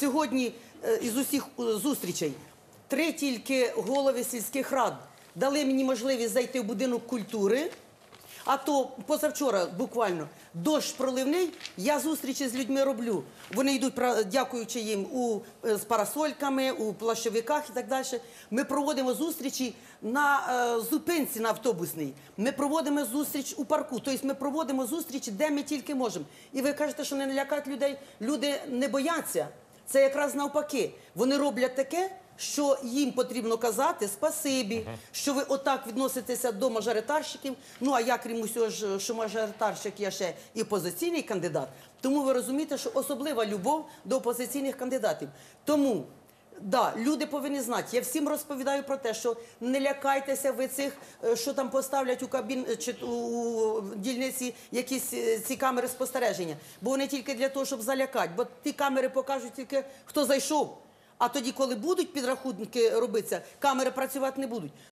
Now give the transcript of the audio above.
сьогодні е, із усіх е, зустрічей три тільки голови сільських рад дали мені можливість зайти в будинок культури. А то позавчора буквально дощ проливний, я зустрічі з людьми роблю. Вони йдуть, дякуючи їм, у, е, з парасольками, у плащовиках і так далі. Ми проводимо зустрічі на е, зупинці на автобусній. Ми проводимо зустріч у парку. Тобто ми проводимо зустрічі, де ми тільки можемо. І ви кажете, що не лякають людей. Люди не бояться. Це якраз навпаки. Вони роблять таке, що їм потрібно казати спасибі, що ви отак відноситеся до мажоритарщиків. Ну а я, крім усього ж, що мажоритарщик, я ще і опозиційний кандидат. Тому ви розумієте, що особлива любов до опозиційних кандидатів. Тому. Да, люди повинні знати. Я всім розповідаю про те, що не лякайтеся ви цих, е, що там поставлять у кабін е, чи у, дільниці якісь е, ці камери спостереження. Бо вони тільки для того, щоб залякати. Бо ті камери покажуть тільки хто зайшов. А тоді, коли будуть підрахунки робитися, камери працювати не будуть.